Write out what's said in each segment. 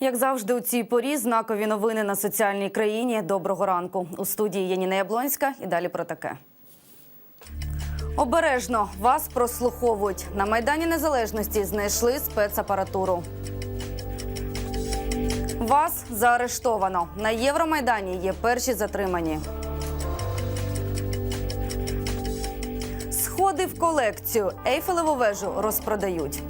Як завжди, у цій порі знакові новини на соціальній країні. Доброго ранку. У студії Яніна Яблонська і далі про таке. Обережно вас прослуховують. На Майдані Незалежності знайшли спецапаратуру. Вас заарештовано. На Євромайдані є перші затримані. Сходи в колекцію. Ейфелеву вежу розпродають.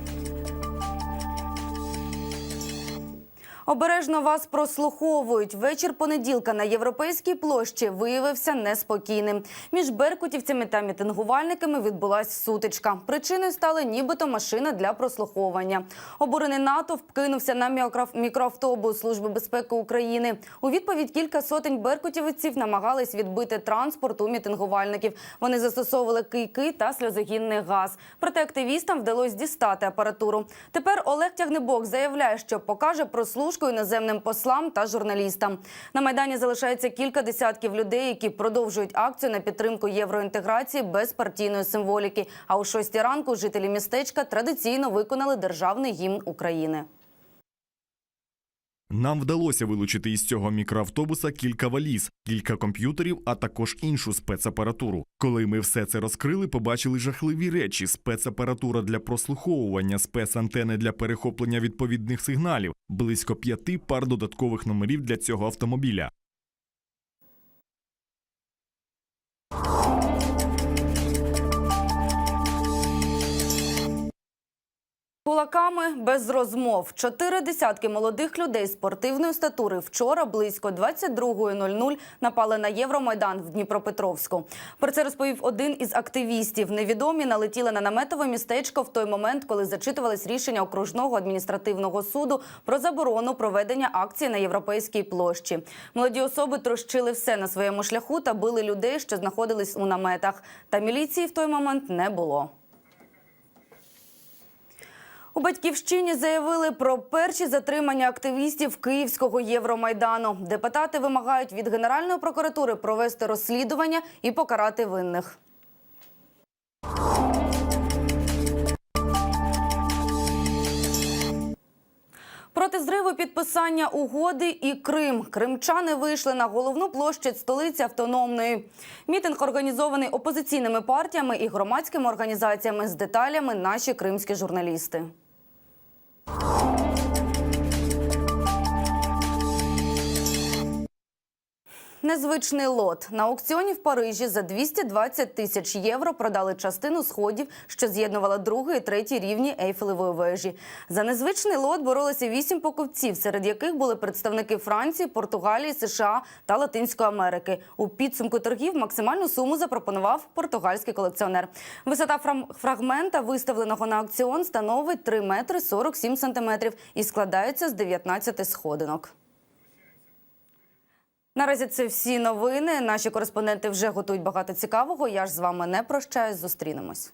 Обережно вас прослуховують. Вечір понеділка на європейській площі виявився неспокійним. Між беркутівцями та мітингувальниками відбулась сутичка. Причиною стали нібито машина для прослуховування. Обурений натовп кинувся на мікроавтобус Служби безпеки України. У відповідь кілька сотень беркутівців намагались відбити транспорт у мітингувальників. Вони застосовували кийки та сльозогінний газ. Проте активістам вдалося дістати апаратуру. Тепер Олег Тягнебок заявляє, що покаже прослушку іноземним послам та журналістам. На майдані залишається кілька десятків людей, які продовжують акцію на підтримку євроінтеграції без партійної символіки. А о 6 ранку жителі містечка традиційно виконали державний гімн України. Нам вдалося вилучити із цього мікроавтобуса кілька валіз, кілька комп'ютерів, а також іншу спецапаратуру. Коли ми все це розкрили, побачили жахливі речі: спецапаратура для прослуховування, спецантени для перехоплення відповідних сигналів, близько п'яти пар додаткових номерів для цього автомобіля. Кулаками без розмов. Чотири десятки молодих людей спортивної статури вчора близько 22.00 напали на Євромайдан в Дніпропетровську. Про це розповів один із активістів. Невідомі налетіли на наметове містечко в той момент, коли зачитувались рішення окружного адміністративного суду про заборону проведення акції на європейській площі. Молоді особи трощили все на своєму шляху та били людей, що знаходились у наметах. Та міліції в той момент не було. У батьківщині заявили про перші затримання активістів Київського Євромайдану. Депутати вимагають від Генеральної прокуратури провести розслідування і покарати винних. Проти зриву підписання угоди і Крим. Кримчани вийшли на головну площадь столиці автономної. Мітинг організований опозиційними партіями і громадськими організаціями з деталями наші кримські журналісти. you Незвичний лот на аукціоні в Парижі за 220 тисяч євро продали частину сходів, що з'єднувала другий і третій рівні Ейфелевої вежі. За незвичний лот боролися вісім покупців, серед яких були представники Франції, Португалії, США та Латинської Америки. У підсумку торгів максимальну суму запропонував португальський колекціонер. Висота фрагмента, виставленого на аукціон, становить 3 метри 47 сантиметрів і складається з 19 сходинок. Наразі це всі новини. Наші кореспонденти вже готують багато цікавого. Я ж з вами не прощаюсь. Зустрінемось.